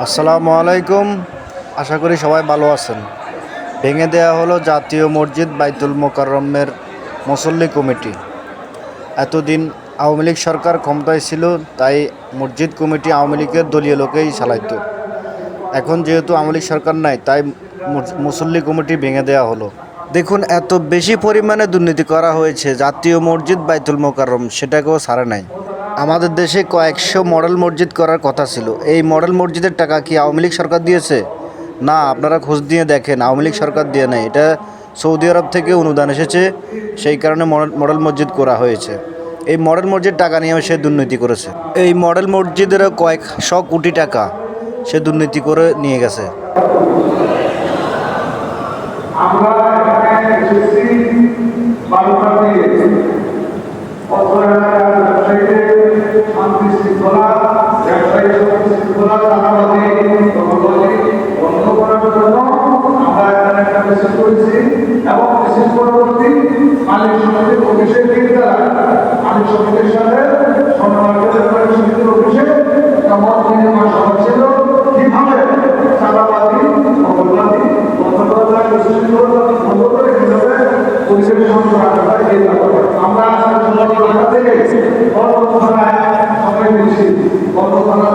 আসসালামু আলাইকুম। আশা করি সবাই ভালো আছেন। ভেঙে দেওয়া হলো জাতীয় মসজিদ বাইতুল মোকাররমের মুসল্লি কমিটি। এতদিন আওয়ামী লীগ সরকার ক্ষমতায় ছিল, তাই মসজিদ কমিটি আওয়ামী লীগের দলীয় লোকেই চালাইতো। এখন যেহেতু আওয়ামী লীগ সরকার নাই, তাই মুস- মুসল্লি কমিটি ভেঙে দেওয়া হলো। দেখুন, এত বেশি পরিমাণে দুর্নীতি করা হয়েছে জাতীয় মসজিদ বাইতুল মোকাররম, সেটাকেও ছাড়ে নাই। আমাদের দেশে কয়েকশো মডেল মসজিদ করার কথা ছিল। এই মডেল মসজিদের টাকা কি আওয়ামী লীগ সরকার দিয়েছে? না, আপনারা খোঁজ দিয়ে দেখেন, আওয়ামী লীগ সরকার দিয়ে নেই। এটা সৌদি আরব থেকে অনুদান এসেছে, সেই কারণে মডেল মসজিদ করা হয়েছে। এই মডেল মসজিদ টাকা নিয়ে সে দুর্নীতি করেছে। এই মডেল মসজিদেরও কয়েক শ কোটি টাকা সে দুর্নীতি করে নিয়ে গেছে। আমরা এখানে এসেছি বারোটা দিয়ে অত্র এলাকার ব্যবসায়ীদের শান্তি শৃঙ্খলা ব্যবসায়ী শৃঙ্খলা চাঁদাবাদী দখলবাদী বন্ধ করার জন্য আমরা এখানে একটা মেসেজ করেছি এবং মেসেজ পরবর্তী মালিক সমিতির অফিসে দিয়ে দ্বারা মালিক সমিতির থেকে বর্ধমান